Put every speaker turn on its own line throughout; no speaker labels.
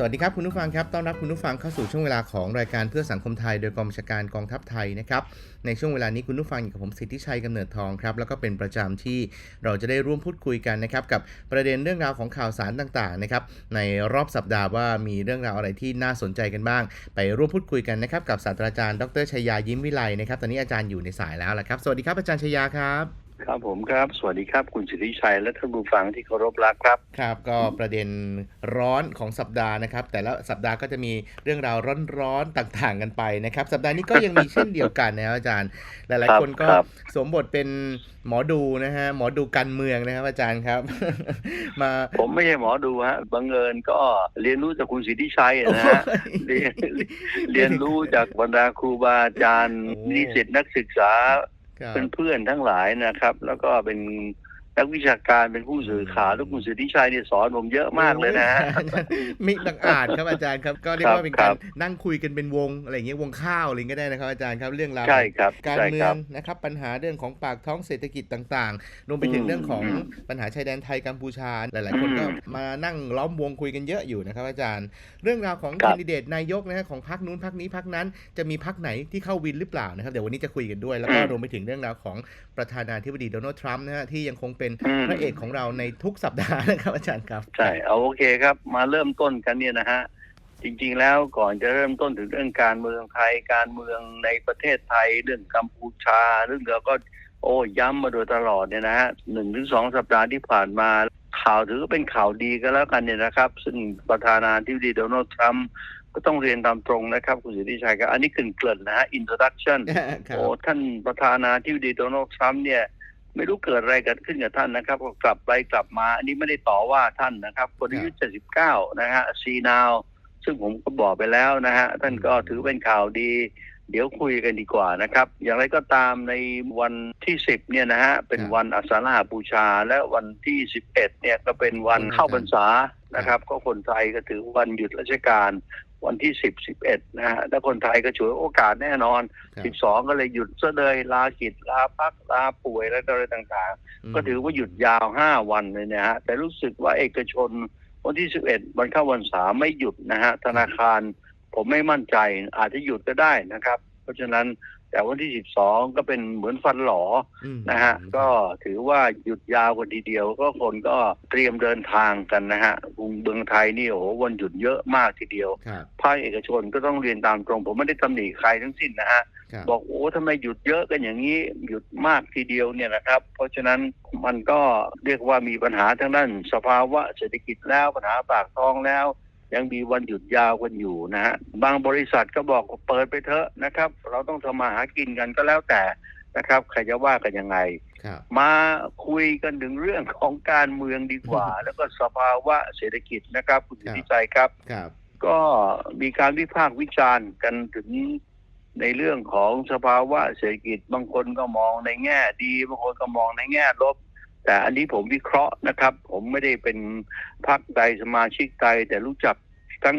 สวัสดีครับคุณผู้ฟังครับ ต้อนรับคุณผู้ฟังเข้าสู่ช่วงเวลาของรายการเพื่อสังคมไทย โดยกองบัญชาการกองทัพไทยนะครับ ในช่วงเวลานี้คุณผู้ฟังอยู่กับผมสิทธิชัยกำเนิดทองครับ แล้วก็เป็นประจำที่เราจะได้ร่วมพูดคุยกันนะครับกับประเด็นเรื่องราวของข่าวสารต่างๆนะครับในรอบสัปดาห์ว่ามีเรื่องราวอะไรที่น่าสนใจกันบ้าง ไปร่วมพูดคุยกันนะครับกับศาสตราจารย์ดรชยายิ้มวิไลนะครับตอนนี้อาจารย์อยู่ในสายแล้วละครับ สวัสดีครับอาจารย์ชยาครับ
ครับผมครับ สวัสดีครับ คุณสิทธิชัยและท่านผู้ฟังที่เคารพรักครับ
ครับ ก็ประเด็นร้อนของสัปดาห์นะครับ แต่ละสัปดาห์ก็จะมีเรื่องราวร้อนๆต่างๆกันไปนะครับ สัปดาห์นี้ก็ยังมีเช่นเดียวกันนะครับอาจารย์ หลาย
ครั
ๆ
บ
คนก็
ครับ
สวมบทเป็นหมอดูนะฮะ หมอดูการเมืองนะครับ อาจารย์ครับ มา
ผมไม่ใช่หมอดูฮะ บังเอิญก็เรียนรู้จากคุณสิทธิชัยนะฮะ เรียนเรียนรู้จากบรรดาครูบาอาจารย์
โอ้
นิสิตนักศึกษา
ครับ
เพื่อนๆทั้งหลายนะครับ แล้วก็เป็น นักวิชาการเป็นผู้สื่อข่าวแล้วคุณสิทธิชัยเนี่ยสอนผมเยอะมากเลยนะฮะ
มิบังอาจครับอาจารย์ครับก็เรียก
ครับ
ว่าเป็น
ครั
การ
บ
นั่งคุยกันเป็นวงอะไรอย่างเงี้ยวงข้าวอะไรอย่างเงี้ยก็ได้นะครับอาจารย์ครับเรื่องราว
ใช่ครับ
การ
ใช่
เมื
ค
อ
รั
ง
บ
นะครับปัญหาเรื่องของปากท้องเศรษฐกิจต่างๆรวมไปถึง
อืม
เรื่องของ
อืม
ปัญหาชายแดนไทยกัมพูชาหลาย ๆ คนก็
อืม
มานั่งล้อมวงคุยกันเยอะอยู่นะครับ อาจารย์ เรื่องราวของ
ครั
แค
บ
นดิเดตนายกนะฮะของพรรคนู้นพรรคนี้พรรคนั้นจะมีพรรคไหนที่เข้าวินหรือเปล่านะครับเดี๋ยววันนี้จะคุยกันด้วยแล้วก็รวมไปถึงเรื่องราวของประธานาธิบดีโดนัลด์ทรัมป์นะฮะที่ยังคงเป็น
อืม
พระเอกของเราในทุกสัปดาห์นะครับอาจารย์ครับ
ใช่เอาโอเคครับ มาเริ่มต้นกันเนี่ยนะฮะจริงๆแล้วก่อนจะเริ่มต้นถึงเรื่องการเมืองไทยการเมืองในประเทศไทยเรื่องกัมพูชา เรื่องเราก็โอ้ย้ำมาโดยตลอดเนี่ยนะฮะหนึ่งถึงสองสัปดาห์ที่ผ่านมาข่าวถือว่าเป็นข่าวดีก็แล้วกันเนี่ยนะครับ ซึ่งประธานาธิบดีโดนัลด์ทรัมป์ก็ต้องเรียนตามตรงนะครับ คุณสิทธิชัยครับอันนี้เกริ่นๆนะฮะ introduction
ครับ
โอ้ท่านประธานาธิบดีโดนัลด์ทรัมป์เนี่ย ไม่รู้เกิดอะไรเกิดขึ้นกับท่านนะครับ ก็กลับไปกลับมา อันนี้ไม่ได้ต่อว่าท่านนะครับ คนอายุ79นะฮะซีนาว ซึ่งผมก็บอกไปแล้วนะฮะท่านก็ถือเป็นข่าวดี เดี๋ยวคุยกันดีกว่านะครับ อย่างไรก็ตามในวันที่10เนี่ยนะฮะเป็นวันอัสาฬหบูชา และวันที่11เนี่ยก็เป็นวันเข้าพรรษานะครับ ก็คนไทยก็ถือวันหยุดราชการ วันที่10 11นะฮะและคนไทยก็ฉวยโอกาสแน่นอน
ครับ
สิบสองก็เลยหยุดซะเลยลากิจลาพักลาป่วยและอะไรต่างๆ ก็ถือว่าหยุดยาวห้าวันเลยนะฮะแต่รู้สึกว่าเอกชนวันที่สิบเอ็ดวันเข้าวันสามไม่หยุดนะฮะธนาคารผมไม่มั่นใจอาจจะหยุดก็ได้นะครับ เพราะฉะนั้น แต่วันที่สิบสองก็เป็นเหมือนฟันหลอ
อืม
นะฮะ ก็ถือว่าหยุดยาวกว่าทีเดียว ก็คนก็เตรียมเดินทางกันนะฮะกรุงเมืองไทยนี่โอ้โหวันหยุดเยอะมากทีเดียว
ครับ
ภาคเอกชนก็ต้องเรียนตามตรง ผมไม่ได้ตำหนิใครทั้งสิ้นนะฮะ
ครับ
บอกโอ้ทำไมหยุดเยอะกันอย่างนี้ หยุดมากทีเดียวเนี่ยนะครับ เพราะฉะนั้นมันก็เรียกว่ามีปัญหาทางด้านสภาวะเศรษฐกิจแล้วปัญหาปากท้องแล้ว ยังมีวันหยุดยาวกันอยู่นะฮะบางบริษัทก็บอกว่าเปิดไปเถอะนะครับ เราต้องทำมาหากินกันก็แล้วแต่นะครับใครจะว่ากันยังไง
ครับ
มาคุยกันถึงเรื่องของการเมืองดีกว่า แล้วก็สภาวะเศรษฐกิจนะครับ คุณสิทธิชัยครับ
ครับ
ก็มีการวิพากษ์วิจารณ์กันถึงในเรื่องของสภาวะเศรษฐกิจบางคนก็มองในแง่ดี บางคนก็มองในแง่ลบ แต่อันนี้ผมวิเคราะห์นะครับ ผมไม่ได้เป็นพรรคใดสมาชิกใดแต่รู้จักทั้ง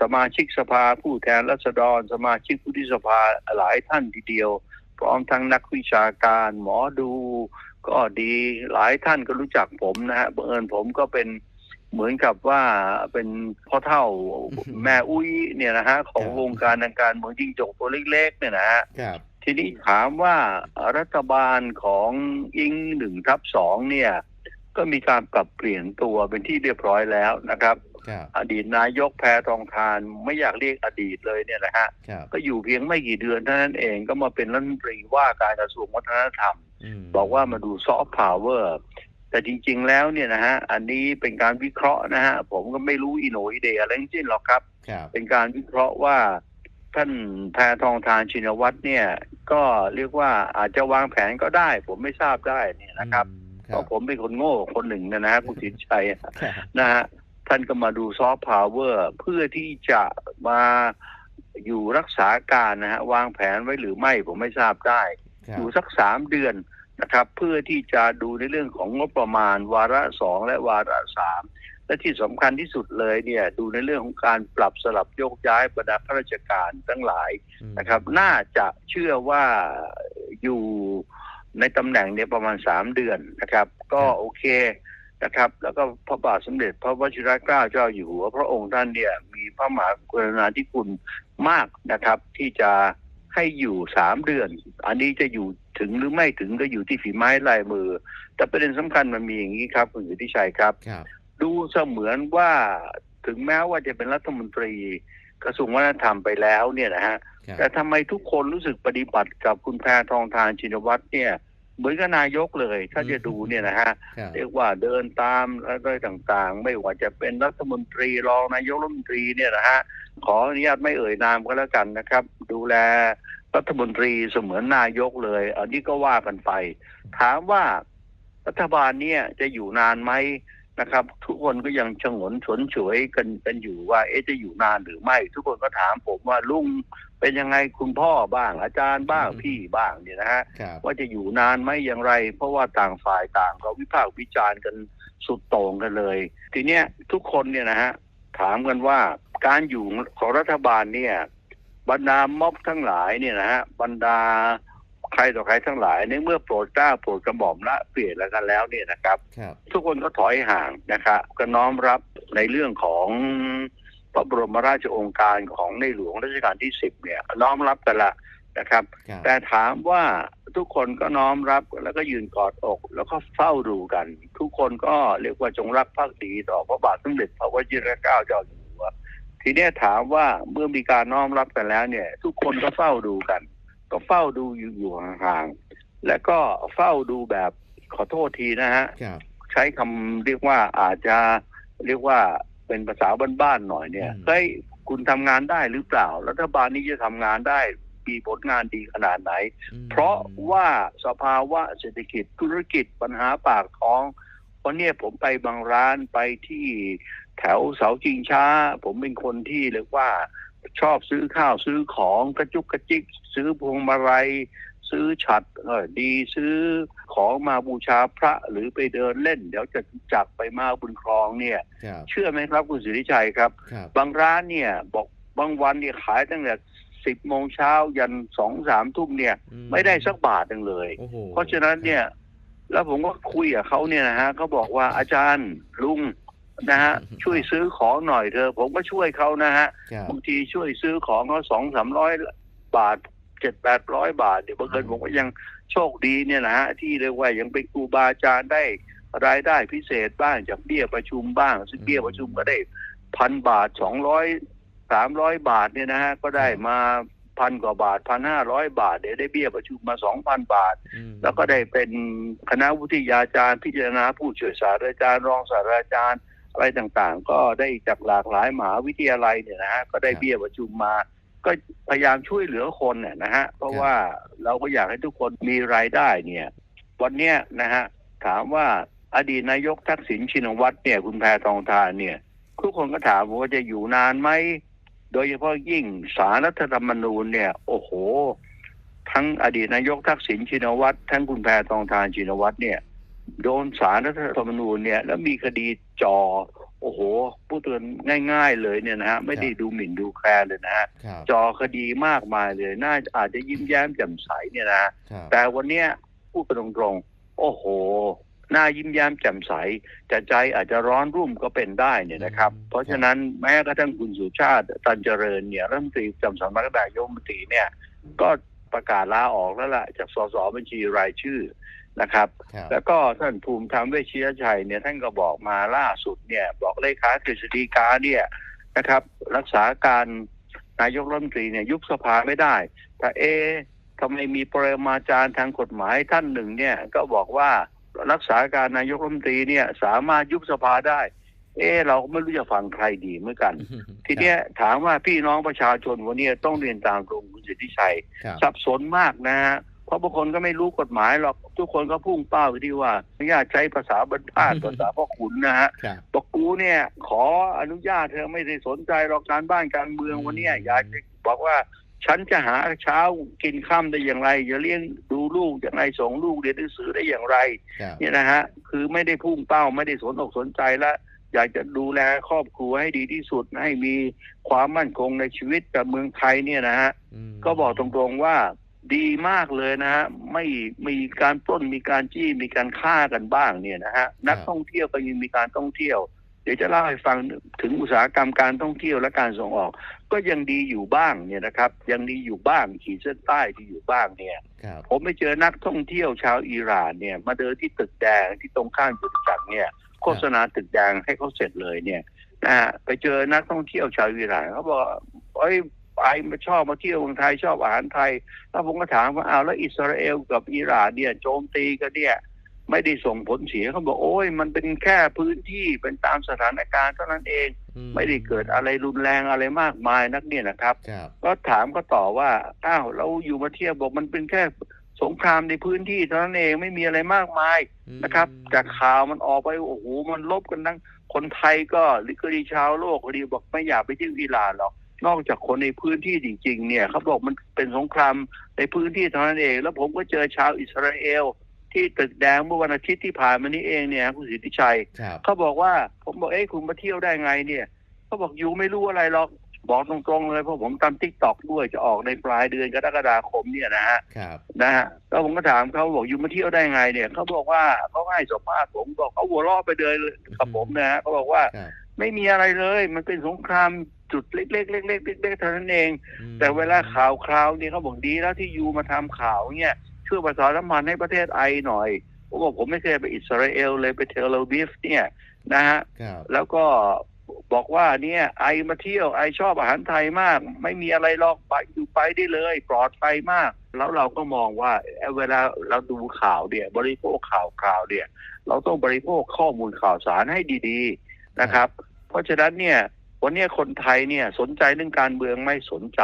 สมาชิกสภาผู้แทนราษฎร สมาชิกผู้ที่สภาหลายท่านทีเดียว พร้อมทั้งนักวิชาการหมอดู ก็ดีหลายท่านก็รู้จักผมนะฮะบังเอิญผมก็เป็นเหมือนกับว่าเป็นพ่อเท่าแม่อุ้ยเนี่ยนะฮะของ
ครับ
วงการทางการเมืองจิ้งจกตัวเล็กๆเนี่ยนะฮะ
ครับ
ทีนี้ถามว่ารัฐบาลของอิงหนึ่งทับสองเนี่ย ก็มีการปรับเปลี่ยนตัวเป็นที่เรียบร้อยแล้วนะครับ
ครับ
อดีตนายกแพทองทานไม่อยากเรียกอดีตเลยเนี่ยนะฮะ
ครับ
ก็อยู่เพียงไม่กี่เดือนเท่านั้นเองก็มาเป็นรัฐมนตรีว่าการกระทรวงวัฒนธรรม
ม
บอกว่ามาดูซอฟต์พาวเวอร์แต่จริง ๆ แล้วเนี่ยนะฮะ อันนี้เป็นการวิเคราะห์นะฮะ ผมก็ไม่รู้อีโหนอีเดอะไรทั้งสิ้นหรอกครับ
ครับ
เป็นการวิเคราะห์ว่าท่านแพทองทานชินวัตรเนี่ย ก็เรียกว่าอาจจะวางแผนก็ได้ ผมไม่ทราบได้เนี่ยนะครับ
อืม
เพราะผมเป็นคนโง่คนหนึ่งนะนะฮะคุณสินชัย
ครับ
นะฮะท่านก็มาดูซอฟต์พาวเวอร์เพื่อที่จะมาอยู่รักษาการนะฮะวางแผนไว้หรือไม่ผมไม่ทราบได้
ครับ
อยู่สักสามเดือนนะครับ เพื่อที่จะดูในเรื่องของงบประมาณวาระสองและวาระสาม และที่สำคัญที่สุดเลยเนี่ยดูในเรื่องของการปรับสลับโยกย้ายบรรดาข้าราชการทั้งหลาย
อืม
นะครับ น่าจะเชื่อว่าอยู่ในตำแหน่งเนี่ยประมาณสามเดือนนะครับ ก็โอเคนะครับ แล้วก็พระบาทสมเด็จพระวชิรเกล้าเจ้าอยู่หัวพระองค์ท่านเนี่ย มีพระมหากรุณาธิคุณมากนะครับ ที่จะให้อยู่สามเดือน อันนี้จะอยู่ถึงหรือไม่ถึงก็อยู่ที่ฝีไม้ลายมือ แต่ประเด็นสำคัญมันมีอย่างนี้ครับ คุณสุทธิชัยครับ
ครับ
ดูเสมือนว่าถึงแม้ว่าจะเป็นรัฐมนตรีกระทรวงวัฒนธรรมไปแล้วเนี่ยนะฮะ
ครับ
แต่ทำไมทุกคนรู้สึกปฏิบัติกับคุณแพทองทานชินวัตรเนี่ย เหมือนกับนายกเลย ถ้าจะดูเนี่ยนะฮะ
ครับ
เรียกว่าเดินตามอะไรต่างๆ ไม่ว่าจะเป็นรัฐมนตรีรองนายกรัฐมนตรีเนี่ยนะฮะขออนุญาตไม่เอ่ยนามก็แล้วกันนะครับ ดูแลรัฐมนตรีเสมือนนายกเลย อันนี้ก็ว่ากันไป ถามว่ารัฐบาลเนี่ยจะอยู่นานไหม นะครับ ทุกคนก็ยังชงนฉนฉวยกันกันอยู่ว่า เอ๊ะจะอยู่นานหรือไม่ ทุกคนก็ถามผมว่าลุงเป็นยังไงคุณพ่อบ้าง อาจารย์บ้าง
อืม
พี่บ้างเนี่ยนะฮะ
ครับ
ว่าจะอยู่นานไหมอย่างไร เพราะว่าต่างฝ่ายต่างก็วิพากษ์วิจารณ์กันสุดโต่งกันเลย ทีเนี้ยทุกคนเนี่ยนะฮะถามกันว่าการอยู่ของรัฐบาลเนี่ย บรรดาม็อบทั้งหลายเนี่ยนะฮะบรรดา ใครต่อใครทั้งหลายในเมื่อโปรดเกล้าโปรดกระหม่อมละเปลี่ยนแล้วกันแล้วเนี่ยนะครับ
ครับ
ทุกคนก็ถอยห่างนะครับก็น้อมรับในเรื่องของพระบรมราชโองการของในหลวงรัชกาลที่สิบเนี่ยน้อมรับกันละนะครับ
ครับ
แต่ถามว่าทุกคนก็น้อมรับแล้วก็ยืนกอดอก แล้วก็เฝ้าดูกัน ทุกคนก็เรียกว่าจงรักภักดีต่อพระบาทสมเด็จพระวชิรเกล้าเจ้าอยู่หัวทีเนี้ยถามว่าเมื่อมีการน้อมรับกันแล้วเนี่ย ทุกคนก็เฝ้าดูกัน ก็เฝ้าดูอยู่อยู่ห่างๆและก็เฝ้าดูแบบขอโทษทีนะฮะ
ครับ
ใช้คำเรียกว่าอาจจะเรียกว่าเป็นภาษาบ้านๆหน่อยเนี่ย
อืม
เฮ้ยคุณทำงานได้หรือเปล่า รัฐบาลนี้จะทำงานได้มีผลงานดีขนาดไหน
อืม
เพราะว่าสภาวะเศรษฐกิจธุรกิจปัญหาปากท้องเพราะเนี่ยผมไปบางร้านไปที่แถวเสาจิงช้า ผมเป็นคนที่เรียกว่า ชอบซื้อข้าวซื้อของกระจุกกระจิก ซื้อพวงมาลัยซื้อฉัดเออดีซื้อของมาบูชาพระหรือไปเดินเล่น เดี๋ยวจะจักไปมาบุญครองเนี่ย
ครับ
เชื่อไหมครับคุณสุริชัยครับ
ครับ
บางร้านเนี่ยบอกบางวันเนี่ยขายตั้งแต่สิบโมงเช้ายันสองสามทุ่มเนี่ย
อื
ไม่ได้สักบาทหนึ่งเลย
โอ้โห
เพราะฉะนั้นเนี่ย แล้วผมก็คุยกับเขาเนี่ยนะฮะเขาบอกว่าอาจารย์ลุงนะฮะช่วยซื้อของหน่อยเถอะผมก็ช่วยเขานะฮะ
ครับ
บางทีช่วยซื้อของเขาสองสามร้อยบาท เจ็ดแปดร้อยบาทเดี๋ยวบางเอิญผมก็ยังโชคดีเนี่ยนะฮะที่เรียกว่ายังเป็นครูบาอาจารย์ได้รายได้พิเศษบ้างจากเบี้ยประชุมบ้าง ซึ่งเบี้ยประชุมก็ได้พันบาทสองร้อยสามร้อยบาทเนี่ยนะฮะก็ได้มาพันกว่าบาทพันห้าร้อยบาทเดี๋ยวได้เบี้ยประชุมมาสองพันบาท
อืม
แล้วก็ได้เป็นคณะวิทยาจารย์พิจารณาผู้ช่วยศาสตราจารย์รองศาสตราจารย์อะไรต่างๆ ก็ได้จากหลากหลายมหาวิทยาลัยเนี่ยนะฮะก็ได้เบี้ยประชุมมา ก็พยายามช่วยเหลือคนเนี่ยนะฮะเพราะว่าเราก็อยากให้ทุกคนมีรายได้เนี่ย วันเนี้ยนะฮะถามว่าอดีตนายกทักษิณชินวัตรเนี่ย คุณแพทองทานเนี่ย ทุกคนก็ถามว่าจะอยู่นานไหม โดยเฉพาะยิ่งสารรัฐธรรมนูญเนี่ย โอ้โห ทั้งอดีตนายกทักษิณชินวัตรทั้งคุณแพทองทานชินวัตรเนี่ย โดนสารรัฐธรรมนูญเนี่ย แล้วมีคดีจอ โอ้โหพูดเตือนง่าย ๆ เลยเนี่ยนะฮะไม่ได้ดูหมิ่นดูแคลนเลยนะฮะ
ครับ
จอคดีมากมายเลย น่าอาจจะยิ้มแย้มแจ่มใสเนี่ยนะ
ครับ
แต่วันเนี้ยพูดกันตรงๆ โอ้โห หน้ายิ้มแย้มแจ่มใสแต่ใจอาจจะร้อนรุ่มก็เป็นได้เนี่ยนะครับ เพราะฉะนั้นแม้กระทั่งคุณสุชาติตันเจริญเนี่ยรัฐมนตรีประจำสำนักนายกรัฐมนตรีเนี่ย ก็ประกาศลาออกแล้วล่ะจากสสบัญชีรายชื่อ นะครับ
ครับ
แล้วก็ท่านภูมิธรรมเวชยชัยเนี่ยท่านก็บอกมาล่าสุดเนี่ย บอกเลขากฤษฎีกาเนี่ยนะครับ รักษาการนายกรัฐมนตรีเนี่ยยุบสภาไม่ได้แต่เอะทำไมมีปรมาจารย์ทางกฎหมายท่านหนึ่งเนี่ยก็บอกว่ารักษาการนายกรัฐมนตรีเนี่ยสามารถยุบสภาได้ เอะเราก็ไม่รู้จะฟังใครดีเหมือนกัน ทีเนี้ยถามว่าพี่น้องประชาชนวันนี้ต้องเรียนตามตรงคุณสิทธิชัย
ครับ
สับสนมากนะฮะ เพราะบางคนก็ไม่รู้กฎหมายหรอกทุกคนก็พุ่งเป้าไปที่ว่าอนุญาตใช้ภาษาบรรพาสภาษาพ่อขุนนะฮะ
ครับ
บอกกูเนี่ย ขออนุญาตเธอไม่ได้สนใจหรอกการบ้านการเมือง
อืม
วันเนี้ยอยากจะบอกว่า ฉันจะหาเช้ากินค่ำได้อย่างไรจะเลี้ยงดูลูกอย่างไรส่งลูกเรียนหนังสือได้อย่างไร
ครับ
เนี่ยนะฮะ คือไม่ได้พุ่งเป้าไม่ได้สนอกสนใจและอยากจะดูแลครอบครัวให้ดีที่สุดให้มีความมั่นคงในชีวิตกับเมืองไทยเนี่ยนะฮะ
อืม
ก็บอกตรงๆว่า ดีมากเลยนะฮะไม่มีการปล้นมีการจี้มีการฆ่ากันบ้างเนี่ยนะฮะนักท่องเที่ยวก็ยังมีการท่องเที่ยว เดี๋ยวจะเล่าให้ฟังถึงอุตสาหกรรมการท่องเที่ยวและการส่งออก ก็ยังดีอยู่บ้างเนี่ยนะครับ ยังดีอยู่บ้างขีดเส้นใต้ที่อยู่บ้างเนี่ย
ครับ
ผมไปเจอนักท่องเที่ยวชาวอิหร่านเนี่ย มาเดินที่ตึกแดงที่ตรงข้ามจุดจักรเนี่ย โฆษณาตึกแดงให้เขาเสร็จเลยเนี่ยนะฮะไปเจอนักท่องเที่ยวชาวอิหร่านเขาบอกเอ้ย ไปมาชอบมาเที่ยวเมืองไทยชอบอาหารไทย แล้วผมก็ถามว่าอ้าวแล้วอิสราเอลกับอิหร่านเนี่ยโจมตีกันเนี่ยไม่ได้ส่งผลเสียเขาบอกโอ้ยมันเป็นแค่พื้นที่เป็นตามสถานการณ์เท่านั้นเอง
อื
ไม่ได้เกิดอะไรรุนแรงอะไรมากมายนักเนี่ยนะครับ
ครับ
ก็ถามก็ต่อว่าอ้าวเราอยู่มาเที่ยวบอกมันเป็นแค่สงครามในพื้นที่เท่านั้นเองไม่มีอะไรมากมาย
อืม
นะครับ จากข่าวมันออกไปโอ้โหมันลบกันทั้งคนไทยก็หรือก็ดีชาวโลกก็ดีบอกไม่อยากไปที่อิหร่านหรอก นอกจากคนในพื้นที่จริง ๆ เนี่ยเขาบอกมันเป็นสงครามในพื้นที่เท่านั้นเอง แล้วผมก็เจอชาวอิสราเอล ที่ตึกแดงเมื่อวันอาทิตย์ที่ผ่านมานี้เองเนี่ยคุณสิทธิชัย
ครับ
เขาบอกว่าผมบอกเอ้ยคุณมาเที่ยวได้ไงเนี่ยเขาบอกอยู่ไม่รู้อะไรหรอกบอกตรงๆเลยเพราะผมตามทิกตอกด้วยจะออกในปลายเดือนกรกฎาคมเนี่ยนะฮะ
ครับ
นะฮะแล้วผมก็ถามเขาบอกอยู่มาเที่ยวได้ไงเนี่ยเขาบอกว่าเขาให้สัมภาษณ์ผมบอกเขาหัวเราะไปเลยกับผมนะฮะเขาบอกว่า
ครับ
ไม่มีอะไรเลย มันเป็นสงคราม จุดเล็กๆเล็กๆเล็กๆเท่านั้นเอง
อืม
แต่เวลาข่าวคราวเนี่ยเขาบอกดีแล้วที่ยูมาทำข่าวเนี่ยช่วยประชาสัมพันธ์ให้ประเทศไอหน่อยผมบอกผมไม่เคยไปอิสราเอลเลยไปเทลอาวีฟเนี่ยนะฮะ
ครับ
แล้วก็บอกว่าเนี่ยไอมาเที่ยวไอชอบอาหารไทยมาก ไม่มีอะไรหรอกไปอยู่ไปได้เลยปลอดภัยมาก แล้วเราก็มองว่าเอ่อเวลาเราดูข่าวเนี่ย บริโภคข่าวคราวเนี่ย เราต้องบริโภคข้อมูลข่าวสารให้ดี ๆนะครับ เพราะฉะนั้นเนี่ย วันนี้คนไทยเนี่ยสนใจเรื่องการเมืองไม่สนใจ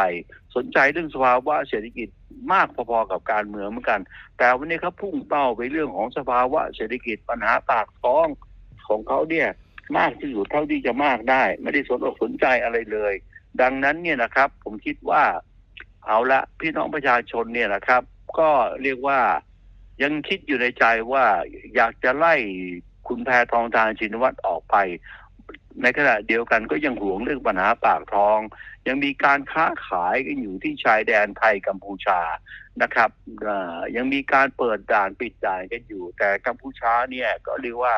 สนใจเรื่องสภาวะเศรษฐกิจมากพอๆกับการเมืองเหมือนกัน แต่วันนี้เขาพุ่งเป้าไปเรื่องของสภาวะเศรษฐกิจปัญหาปากท้องของเขาเนี่ยมากที่สุดเท่าที่จะมากได้ ไม่ได้สนอกสนใจอะไรเลย ดังนั้นเนี่ยนะครับ ผมคิดว่าเอาละพี่น้องประชาชนเนี่ยนะครับ ก็เรียกว่ายังคิดอยู่ในใจว่าอยากจะไล่คุณแพทองทานชินวัตรออกไป ในขณะเดียวกันก็ยังห่วงเรื่องปัญหาปากท้อง ยังมีการค้าขายกันอยู่ที่ชายแดนไทยกัมพูชานะครับเอ่อยังมีการเปิดด่านปิดด่านกันอยู่ แต่กัมพูชาเนี่ยก็เรียกว่า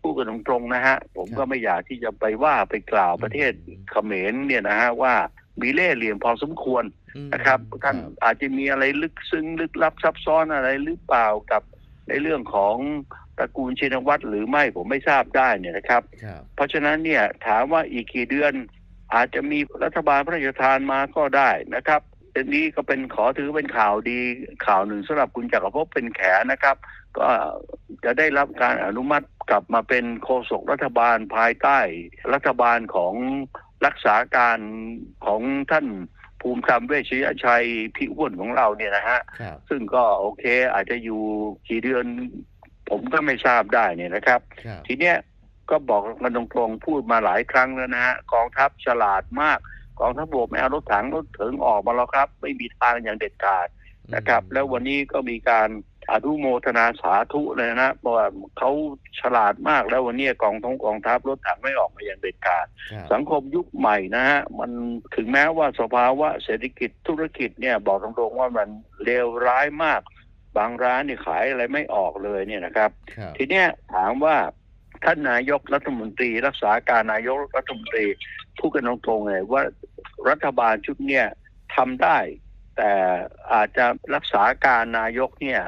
พูดกันตรงๆนะฮะ ผมก็ไม่อยากที่จะไปว่าไปกล่าวประเทศเขมรเนี่ยนะฮะว่ามีเล่ห์เหลี่ยมพอสมควร
อืม
นะครับท่านอาจจะมีอะไรลึกซึ้งลึกลับซับซ้อนอะไรหรือเปล่ากับในเรื่องของ ตระกูลชินวัตรหรือไม่ผมไม่ทราบได้เนี่ยนะครับ
ครับ
เพราะฉะนั้นเนี่ยถามว่าอีกกี่เดือนอาจจะมีรัฐบาลพระราชทานมาก็ได้นะครับเรื่องนี้ก็เป็นขอถือเป็นข่าวดีข่าวหนึ่งสำหรับคุณจักรภพเป็นแขนะครับ ก็จะได้รับการอนุมัติกลับมาเป็นโฆษกรัฐบาลภายใต้ รัฐบาลของรักษาการของท่านภูมิธรรมเวชยชัยพี่อ้วนของเราเนี่ยนะฮะ
ครับ
ซึ่งก็โอเค อาจจะอยู่กี่เดือน ผมก็ไม่ทราบได้เนี่ยนะครับ
ครับ
ทีเนี้ยก็บอกกันตรงๆพูดมาหลายครั้งแล้วนะฮะกองทัพฉลาดมาก กองทัพบกไม่เอารถถังรถถึงออกมาแล้วครับ ไม่มีทางอย่างเด็ดขาดนะครับ แล้ววันนี้ก็มีการอนุโมทนาสาธุเลยนะเพราะว่าเขาฉลาดมากแล้ววันนี้กองท้องกองทัพรถถังไม่ออกมาอย่างเด็ดขาด
ครับ
สังคมยุคใหม่นะฮะมันถึงแม้ว่าสภาวะเศรษฐกิจธุรกิจเนี่ยบอกตรงๆว่ามันเลวร้ายมาก บางร้านนี่ขายอะไรไม่ออกเลยเนี่ยนะครับ
ครับ
ทีเนี้ยถามว่าท่านนายกรัฐมนตรี รักษาการนายกรัฐมนตรีพูดกันตรงๆเลยว่ารัฐบาลชุดเนี้ยทำได้ แต่อาจจะรักษาการนายกเนี่ย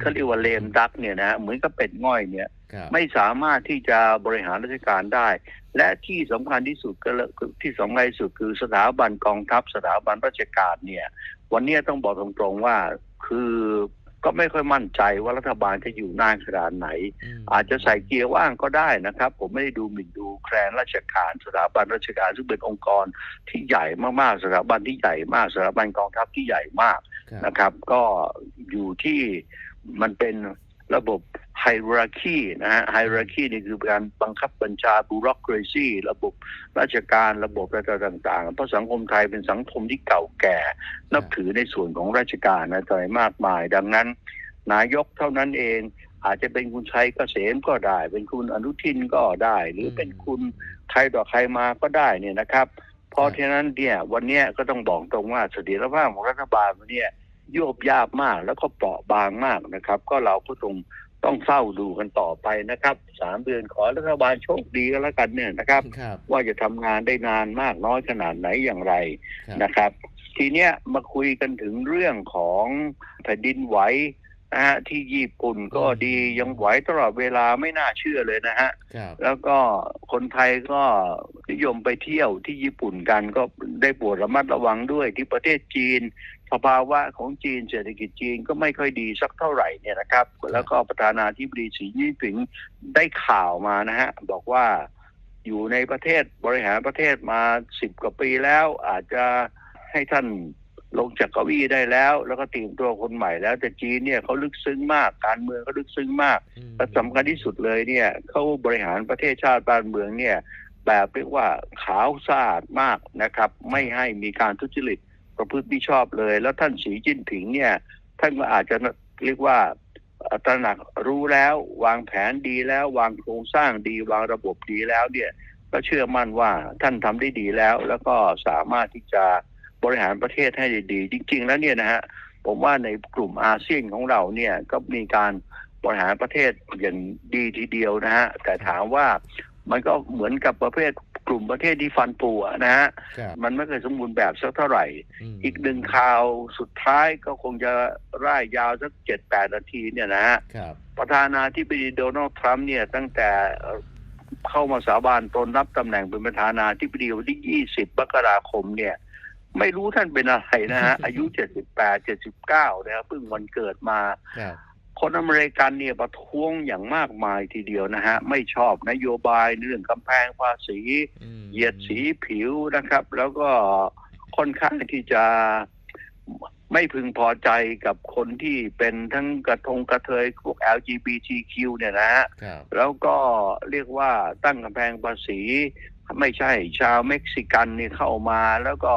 เขาเรียกว่าเลมดักเนี่ยนะเหมือนกับเป็ดง่อยเนี่ย
ครับ
ไม่สามารถที่จะบริหารราชการได้ และที่สำคัญที่สุดก็เลยที่สำคัญที่สุดคือสถาบันกองทัพ สถาบันราชการเนี่ย วันนี้ต้องบอกตรงๆว่าคือ ก็ไม่ค่อยมั่นใจว่ารัฐบาลจะอยู่นานขนาดไหน
ม
อาจจะใส่เกียร์ว่างก็ได้นะครับ ผมไม่ได้ดูหมิ่นดูแคลนราชการสถาบันราชการซึ่งเป็นองค์กรที่ใหญ่มากๆสถาบันที่ใหญ่มากสถาบันกองทัพที่ใหญ่มาก
ครับ
นะครับ ก็อยู่ที่มันเป็นระบบ ไฮรักีนะฮะไฮรักีนี่คือการบังคับบัญชาบูโรครซีระบบราชการระบบอะไรต่างๆ เพราะสังคมไทยเป็นสังคมที่เก่าแก่ นับถือในส่วนของราชการนะอะไรมากมาย ดังนั้น นายกเท่านั้นเอง อาจจะเป็นคุณชัยเกษมก็ได้ เป็นคุณอนุทินก็ได้ หรือเป็นคุณใครต่อใครมาก็ได้เนี่ยนะครับ เพราะฉะนั้นเนี่ยวันนี้ก็ต้องบอกตรงว่าเสถียรภาพของรัฐบาลวันนี้ยโยบยาบมากแล้วก็เปราะบางมากนะครับ ก็เราก็ต้อง ต้องเฝ้าดูกันต่อไปนะครับสามเดือนขอรัฐบาลโชคดีก็แล้วกันเนี่ยนะครับ
ครับ
ว่าจะทำงานได้นานมากน้อยขนาดไหนอย่างไร
ครับ
นะครับ ทีเนี้ยมาคุยกันถึงเรื่องของแผ่นดินไหวนะฮะที่ญี่ปุ่นก็ดียังไหวตลอดเวลาไม่น่าเชื่อเลยนะฮะ
ครับ
แล้วก็คนไทยก็นิยมไปเที่ยวที่ญี่ปุ่นกันก็ได้โปรดระมัดระวังด้วยที่ประเทศจีน สภาวะของจีนเศรษฐกิจจีนก็ไม่ค่อยดีสักเท่าไหร่เนี่ยนะครับ แล้วก็ประธานาธิบดีสีจิ้นผิงได้ข่าวมานะฮะบอกว่าอยู่ในประเทศบริหารประเทศมาสิบกว่าปีแล้ว อาจจะให้ท่านลงจากเก้าอี้ได้แล้ว แล้วก็เตรียมตัวคนใหม่แล้ว แต่จีนเนี่ยเขาลึกซึ้งมาก การเมืองเขาลึกซึ้งมาก
อืม
และสำคัญที่สุดเลยเนี่ยเขาบริหารประเทศชาติบ้านเมืองเนี่ยแบบเรียกว่าขาวสะอาดมากนะครับ ไม่ให้มีการทุจริต ประพฤติมิชอบเลย แล้วท่านสีจิ้นผิงเนี่ย ท่านก็อาจจะเรียกว่าตระหนักรู้แล้ววางแผนดีแล้ว วางโครงสร้างดี วางระบบดีแล้วเนี่ยก็เชื่อมั่นว่าท่านทำได้ดีแล้ว แล้วก็สามารถที่จะบริหารประเทศให้ได้ดี จริง ๆ แล้วเนี่ยนะฮะผมว่าในกลุ่มอาเซียนของเราเนี่ยก็มีการบริหารประเทศอย่างดีทีเดียวนะฮะแต่ถามว่ามันก็เหมือนกับประเภท กลุ่มประเทศที่ฟันปูอะนะฮะ
ครับ
มันไม่เคยสมบูรณ์แบบสักเท่าไหร่
ม
อีกหนึ่งข่าวสุดท้ายก็คงจะร่ายยาวสักเจ็ดแปดนาทีเนี่ยนะฮะ
ครับ
ประธานาธิบดีโดนัลด์ทรัมป์เนี่ยตั้งแต่เอ่อเข้ามาสาบานตนรับตำแหน่งเป็นประธานาธิบดีวันที่20มกราคมเนี่ย ไม่รู้ท่านเป็นอะไรนะฮะอายุ78 79นะครับเพิ่งวันเกิดมา
ครับ
คนอเมริกันเนี่ยประท้วงอย่างมากมายทีเดียวนะฮะ ไม่ชอบนโยบายเรื่องกำแพงภาษี
อืม
เหยียดสีผิวนะครับ แล้วก็ค่อนข้างที่จะไม่พึงพอใจกับคนที่เป็นทั้งกระทงกระเทยพวก LGBTQ เนี่ยนะฮะ
ครับ
แล้วก็เรียกว่าตั้งกำแพงภาษี ไม่ใช่ชาวเม็กซิกันนี่เข้ามาแล้วก็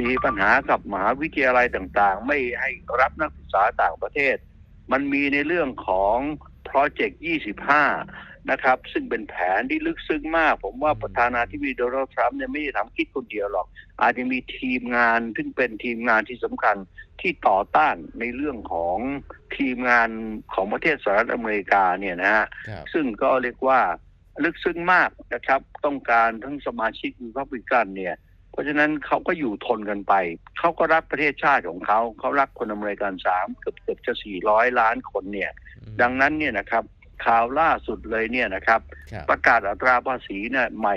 มีปัญหากับมหาวิทยาลัยต่างๆ ไม่ให้รับนักศึกษาต่างประเทศ มันมีในเรื่องของโปรเจกต์25 นะครับ ซึ่งเป็นแผนที่ลึกซึ้งมาก ผมว่าประธานาธิบดีโดนัลด์ทรัมป์เนี่ยไม่ได้ทำคิดคนเดียวหรอก อาจจะมีทีมงาน ซึ่งเป็นทีมงานที่สำคัญที่ต่อต้านในเรื่องของทีมงานของประเทศสหรัฐอเมริกาเนี่ยนะฮะ
ครับ
ซึ่งก็เรียกว่าลึกซึ้งมากนะครับ ต้องการทั้งสมาชิกรีพับลิกันเนี่ย เพราะฉะนั้นเขาก็อยู่ทนกันไป เขาก็รักประเทศชาติของเขา เขารักคนอเมริกันสามเกือบเกือบจะสี่ร้อยล้านคนเนี่ย
อืม
ดังนั้นเนี่ยนะครับข่าวล่าสุดเลยเนี่ยนะครับ
ครับ
ประกาศอัตราภาษีเนี่ยใหม่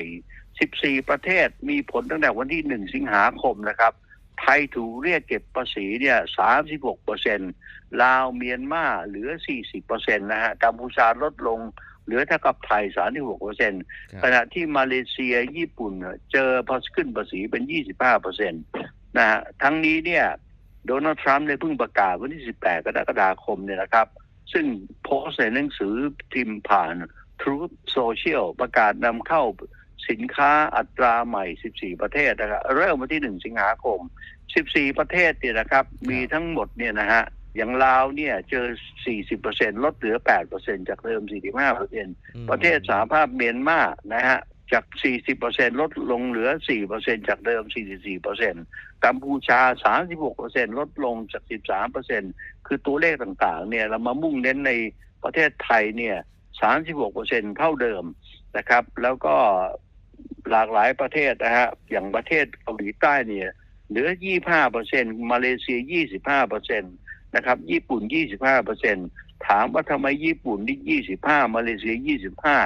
14 ประเทศมีผลตั้งแต่วันที่ 1 สิงหาคมนะครับ ไทยถูกเรียกเก็บภาษีเนี่ย 36เปอร์เซ็นลาวเมียนมาเหลือ 40เปอร์เซ็นนะฮะกัมพูชาลดลง เหลือเท่ากับไทย36เปอร์เซ็น
ครับ
ขณะที่มาเลเซียญี่ปุ่นเนี่ยเจอพอขึ้นภาษีเป็น25เปอร์เซ็นนะฮะทั้งนี้เนี่ยโดนัลด์ทรัมป์ได้เพิ่งประกาศวันที่18กรกฎาคมเนี่ยนะครับ ซึ่งโพสต์ในหนังสือพิมพ์ผ่าน Truth Social ประกาศนำเข้าสินค้าอัตราใหม่ 14 ประเทศนะครับเริ่มวันที่ 1 สิงหาคม 14 ประเทศเนี่ยนะครับ มีทั้งหมดเนี่ยนะฮะ อย่างลาวเนี่ยเจอ 40%ลดเหลือ 8%จากเดิม 45%
อืม
ประเทศสหภาพเมียนมานะฮะจาก 40%ลดลงเหลือ 4%จากเดิม 44%กัมพูชา 36%ลดลงจาก 13%คือตัวเลขต่างๆ เนี่ยเรามามุ่งเน้นในประเทศไทยเนี่ย 36%เท่าเดิมนะครับ แล้วก็หลากหลายประเทศนะฮะ อย่างประเทศเกาหลีใต้เนี่ย เหลือ 25%มาเลเซีย 25% นะครับญี่ปุ่น 25%ถามว่าทำไมญี่ปุ่นนี่25 มาเลเซีย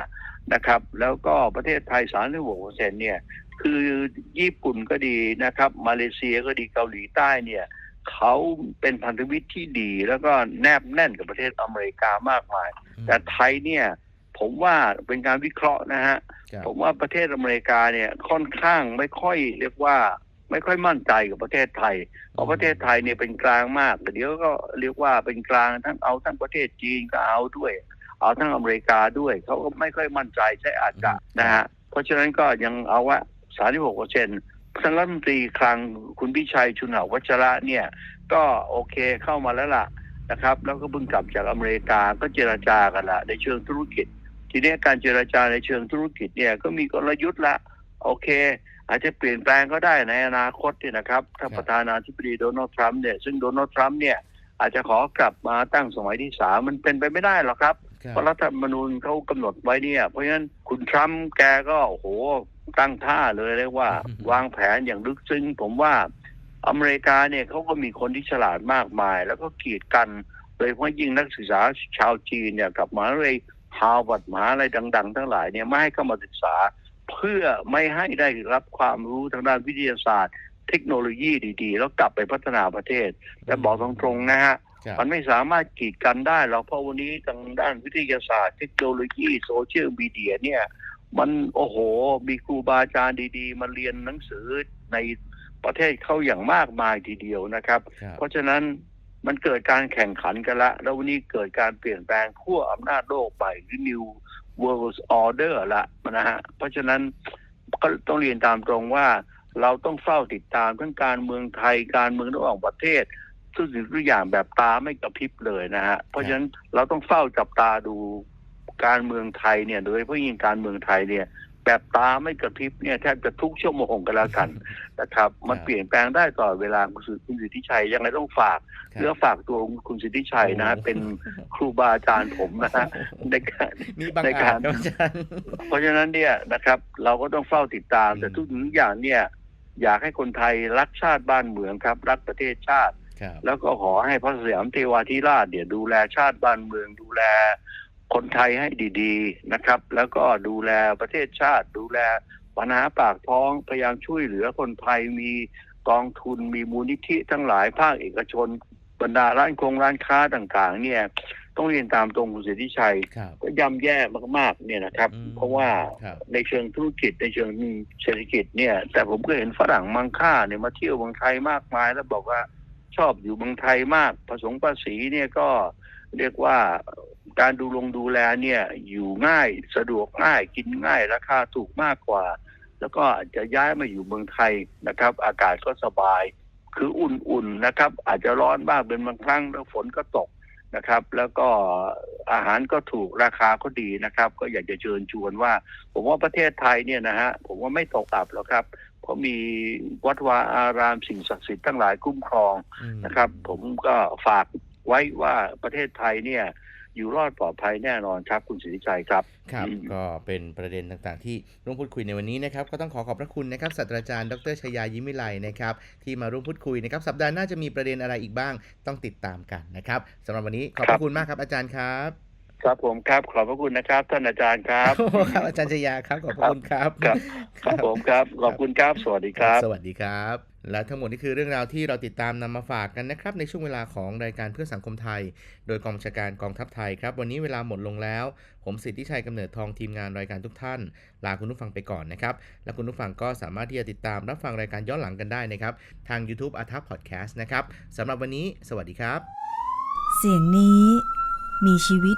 25 นะครับ แล้วก็ประเทศไทย 36%เนี่ยคือญี่ปุ่นก็ดีนะครับ มาเลเซียก็ดีเกาหลีใต้เนี่ยเขาเป็นพันธมิตรที่ดี แล้วก็แนบแน่นกับประเทศอเมริกามากมาย แต่ไทยเนี่ยผมว่าเป็นการวิเคราะห์นะฮะ
ครับ
ผมว่าประเทศอเมริกาเนี่ยค่อนข้างไม่ค่อยเรียกว่า ไม่ค่อยมั่นใจกับประเทศไทย เพราะประเทศไทยเนี่ยเป็นกลางมากแต่เดี๋ยวก็เรียกว่าเป็นกลางทั้งเอาทั้งประเทศจีนก็เอาด้วย เอาทั้งอเมริกาด้วยเขาก็ไม่ค่อยมั่นใจใช่อาจจะนะฮะเพราะฉะนั้นก็ยังเอาว่า36เปอร์เซ็นต์ท่านรัฐมนตรีคลังคุณพิชัยชุนหาวัชระเนี่ย ก็โอเคเข้ามาแล้วล่ะนะครับ แล้วก็เพิ่งกลับจากอเมริกาก็เจรจากันละในเชิงธุรกิจ ทีนี้การเจรจาในเชิงธุรกิจเนี่ยก็มีกลยุทธ์ละ โอเค อาจจะเปลี่ยนแปลงก็ได้ในอนาคตเนี่ยนะครับถ้า
ครับ
ประธานาธิบดีโดนัลด์ทรัมป์เนี่ยซึ่งโดนัลด์ทรัมป์เนี่ยอาจจะขอกลับมาตั้งสมัยที่สามมันเป็นไปไม่ได้หรอกครับ
ครับ
เพราะรัฐธรรมนูญเขากำหนดไว้เนี่ย เพราะฉะนั้นคุณทรัมป์แกก็โอ้โหตั้งท่าเลยเรียกว่า
อืม
วางแผนอย่างลึกซึ้งผมว่าอเมริกาเนี่ยเขาก็มีคนที่ฉลาดมากมาย แล้วก็กีดกันโดยเฉพาะยิ่งนักศึกษาชาวจีนเนี่ยกับมหาวิทยาลัยฮาร์วาร์ดมหาวิทยาลัยดัง ๆ ทั้งหลายเนี่ยไม่ให้เข้ามาศึกษา เพื่อไม่ให้ได้รับความรู้ทางด้านวิทยาศาสตร์ เทคโนโลยีดีๆ แล้วกลับไปพัฒนาประเทศแต่บอกตรงๆนะฮะ
ครับ
มันไม่สามารถกีดกันได้หรอกเพราะวันนี้ทางด้านวิทยาศาสตร์ เทคโนโลยีโซเชียลมีเดียเนี่ยมันโอ้โห มีครูบาอาจารย์ดีๆ มาเรียนหนังสือในประเทศเขาอย่างมากมายทีเดียวนะครับ
ครับ
เพราะฉะนั้นมันเกิดการแข่งขันกันละ แล้ววันนี้เกิดการเปลี่ยนแปลงขั้วอำนาจโลกไปหรือ New World Order ละนะฮะเพราะฉะนั้นก็ต้องเรียนตามตรงว่า เราต้องเฝ้าติดตามทั้งการเมืองไทยการเมืองระหว่างประเทศทุกสิ่งทุกอย่างแบบตาไม่กระพริบเลยนะฮะเพราะฉะนั้นเราต้องเฝ้าจับตาดูการเมืองไทยเนี่ย โดยเฉพาะยิ่งการเมืองไทยเนี่ย แบบตาไม่กระพริบเนี่ยแทบจะทุกชั่วโมงกันแล้วกันนะครับ มันเปลี่ยนแปลงได้ตลอดเวลาคุณสุคุณสิทธิชัยยังไงต้องฝาก
ครับ
เรื่องฝากตัวคุณสิทธิชัยนะฮะ
โอ้
เป็นครูบาอาจารย์ผมนะฮะในการ
มีบาง
ใน
อา
การ
จครับอาจารย์
เพราะฉะนั้นเนี่ยนะครับ เราก็ต้องเฝ้าติดตาม แต่
อืม
ทุกสิ่งทุกอย่างเนี่ย อยากให้คนไทยรักชาติบ้านเมืองครับ รักประเทศชาติ
ครับ
แล้วก็ขอให้พระสยามเทวาธิราชเนี่ยดูแลชาติบ้านเมืองดูแล คนไทยให้ดีๆนะครับ แล้วก็ดูแลประเทศชาติ ดูแลปัญหาปากท้องพยายามช่วยเหลือคนไทยมีกองทุนมีมูลนิธิทั้งหลายภาคเอกชนบรรดาร้านคงร้านค้าต่างๆ เนี่ย ต้องเรียนตามตรงคุณสิทธิชัย
ครับ
ก็ย่ำแย่มากๆ เนี่ยนะครับ
อืม
เพราะว่า
ครับ
ในเชิงธุรกิจในเชิงเศรษฐกิจเนี่ย แต่ผมก็เห็นฝรั่งมังค่าเนี่ยมาเที่ยวเมืองไทยมากมาย แล้วบอกว่าชอบอยู่เมืองไทยมากผสมภาษีเนี่ยก็เรียกว่า การดูลงดูแลเนี่ย อยู่ง่ายสะดวกง่ายกินง่ายราคาถูกมากกว่า แล้วก็อาจจะย้ายมาอยู่เมืองไทยนะครับ อากาศก็สบาย คืออุ่นๆนะครับ อาจจะร้อนบ้างเป็นบางครั้งแล้วฝนก็ตกนะครับ แล้วก็อาหารก็ถูกราคาก็ดีนะครับ ก็อยากจะเชิญชวนว่า ผมว่าประเทศไทยเนี่ยนะฮะผมว่าไม่ตกอับหรอกครับเพราะมีวัดวาอารามสิ่งศักดิ์สิทธิ์ทั้งหลายคุ้มครอง
อืม
นะครับ ผมก็ฝากไว้ว่าประเทศไทยเนี่ย อยู่รอดปลอดภัยแน่นอนครับ คุณสิทธิชัยครับ
ครับ
อืม
ก็เป็นประเด็นต่างๆ ที่ร่วมพูดคุยในวันนี้นะครับ ก็ต้องขอขอบพระคุณนะครับศาสตราจารย์ดรชยายิ้มวิไลนะครับ ที่มาร่วมพูดคุยนะครับ สัปดาห์หน้าจะมีประเด็นอะไรอีกบ้างต้องติดตามกันนะครับสำหรับวันนี้ขอบพระคุณมากครับอาจารย์ครับ
ครับผมครับขอบพระคุณนะครับ ท่านอาจารย์ครับ
โอ้โหครับอาจารย์ชยาครับขอบพระคุณครับ
ครับครับผมครับขอบคุณครับ สวัสดีครับ
สวัสดีครับ และทั้งหมดนี่คือเรื่องราวที่เราติดตามนำมาฝากกันนะครับ ในช่วงเวลาของรายการเพื่อสังคมไทย โดยกองบัญชาการกองทัพไทยครับ วันนี้เวลาหมดลงแล้ว ผมสิทธิชัยกำเนิดทองทีมงานรายการทุกท่าน ลาคุณผู้ฟังไปก่อนนะครับ และคุณผู้ฟังก็สามารถที่จะติดตามรับฟังรายการย้อนหลังกันได้นะครับทาง YouTube อัทัพพอดแคสต์นะครับสำหรับวันนี้ สวัสดีครับ
เสียงนี้มีชีวิต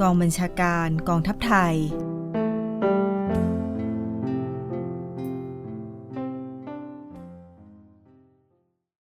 กองบัญชาการกองทัพไทย